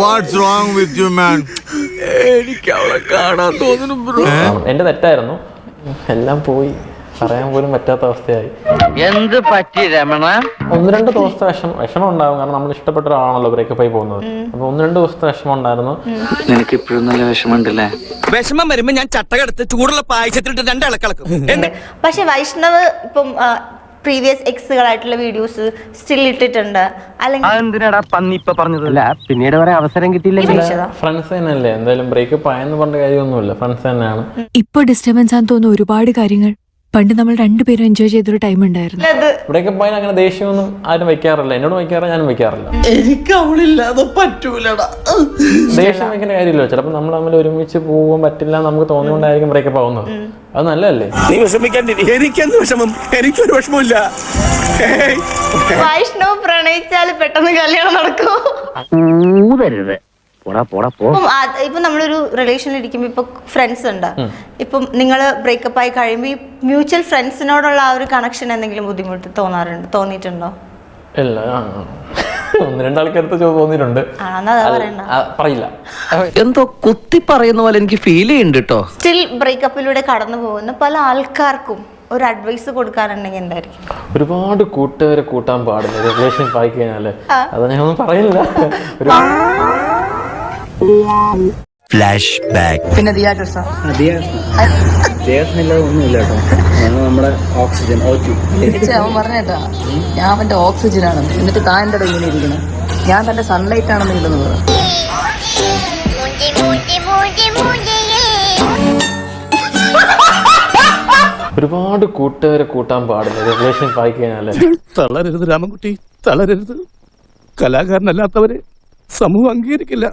What's wrong with you man എനിക്ക് അവളെ കാണാൻ തോന്നുന്നു ബ്രോ എന്റെ തെറ്റായിരുന്നു. എല്ലാം പോയി. പറയാൻ പോലും പറ്റാത്ത അവസ്ഥയായി. എന്ത് പറ്റി രമണ? ഒന്ന് രണ്ട് ദിവസത്തെ വിഷമം വിഷമം ഉണ്ടാകും. കാരണം നമ്മൾ ഇഷ്ടപ്പെട്ട ഒരാളാണല്ലോ ബ്രേക്കപ്പ് ആയി പോകുന്നത്. അപ്പൊ ഒന്ന് രണ്ട് ദിവസത്തെ വിഷമം ഉണ്ടായിരുന്നു. നിനക്ക് ഇപ്പോഴും നല്ല വിഷമമുണ്ടല്ലേ? വിഷമം വരുമ്പോ ഞാൻ ചട്ടകെടുത്ത് ചൂടുള്ള പായസത്തിലിട്ട് രണ്ടിളക്കിളക്കും പക്ഷെ വൈഷ്ണവ് ഇപ്പം പ്രീവിയസ് എക്സുകളായിട്ടുള്ള വീഡിയോസ് സ്റ്റിൽ ഇട്ടിട്ടുണ്ട്. അല്ലെങ്കിൽ അതെന്തിനാടാ പന്നി ഇപ്പൊ പറഞ്ഞത്? അല്ല പിന്നീട് വരെ അവസരം കിട്ടിയില്ല. ഫ്രണ്ട്സ് തന്നെയല്ലേ? എന്തായാലും ബ്രേക്കപ്പ് ആയെന്ന് പറഞ്ഞ കാര്യമൊന്നുമില്ല. ഫ്രണ്ട്സ് തന്നെയാണ്. ഇപ്പൊ ഡിസ്റ്റർബൻസ് ആണെന്ന് തോന്നുന്ന ഒരുപാട് കാര്യങ്ങൾ. പണ്ട് നമ്മൾ രണ്ടുപേരും എൻജോയ് ചെയ്തൊരു ടൈം ഉണ്ടായിരുന്നു. ബ്രേക്കപ്പ് ആയാലും അങ്ങനെ ദേഷ്യമൊന്നും ആരും വെക്കാറില്ല എന്നോട് വെക്കാറില്ല ഞാനും വെക്കാറില്ല എനിക്ക് അവളില്ലാതെ പറ്റൂലടാ. ദേഷ്യം വെക്കേണ്ട കാര്യമില്ല. ചിലപ്പോൾ നമ്മൾ തമ്മിൽ ഒരുമിച്ച് പോകാൻ പറ്റില്ല നമുക്ക് തോന്നിക്കൊണ്ടായിരിക്കും ബ്രേക്കപ്പ് ആവുന്നത്. അത് നല്ലതല്ലേ? നീ വിഷമിക്കാണ്ടിരി. എനിക്കെന്ത് വിഷമം? എനിക്കൊരു വിഷമമില്ല വൈഷ്ണു വൈഷ്ണവ് പ്രണയിച്ചാൽ പെട്ടെന്ന് കല്യാണം നടക്കും. ഊതരുത്. ഇപ്പം നമ്മളൊരു റിലേഷനിൽ ഇരിക്കുമ്പോൾ ഇപ്പൊ ഫ്രണ്ട്സ് ഉണ്ട്? ഇപ്പം നിങ്ങൾ ബ്രേക്കപ്പ് ആയി കഴിയുമ്പോൾ ഈ മ്യൂച്വൽ ഫ്രണ്ട്സിനോടുള്ള ആ ഒരു കണക്ഷൻ എന്തെങ്കിലും ബുദ്ധിമുട്ട് തോന്നാറുണ്ട് തോന്നിയിട്ടുണ്ടോ? ഇല്ല. ഒന്ന് രണ്ടാൾക്കാരത്തെ ചോദ്യം തോന്നിയിട്ടുണ്ട്. പറയില്ല. എന്തോ കുത്തി പറയുന്ന പോലെ എനിക്ക് ഫീൽ ചെയ്യുന്നുണ്ട് കേട്ടോ സ്റ്റിൽ ബ്രേക്കപ്പിലൂടെ കടന്നു പോകുന്ന പല ആൾക്കാർക്കും ഒരു അഡ്വൈസ് കൊടുക്കാനുണ്ടെങ്കിൽ എന്തായിരിക്കും? ഒരുപാട് കൂട്ടുകാരെ കൂട്ടാൻ പാടില്ല. റിലേഷൻ ആയി കഴിഞ്ഞാൽ അത് ഞാൻ ഒന്നും പറയില്ല. ഒരു പിന്നെ ദിയാകൃഷ്ണ തിരിച്ച് അവൻ പറഞ്ഞേട്ടാ ഞാൻ അവന്റെ ഓക്സിജൻ ആണ് എന്നിട്ട് താൻ എന്റെ ഇങ്ങനെ ഇരിക്കണം? ഞാൻ തന്റെ സൺലൈറ്റ് ആണെന്ന് ഇല്ലെന്ന് പറഞ്ഞു ഒരുപാട് കൂട്ടുകാരെ കൂട്ടാൻ പാടില്ല. റിലേഷൻ ആയി കഴിഞ്ഞാൽ തളരരുത് രാമൻകുട്ടി തളരരുത്. കലാകാരനല്ലാത്തവരെ സമൂഹം അംഗീകരിക്കില്ല.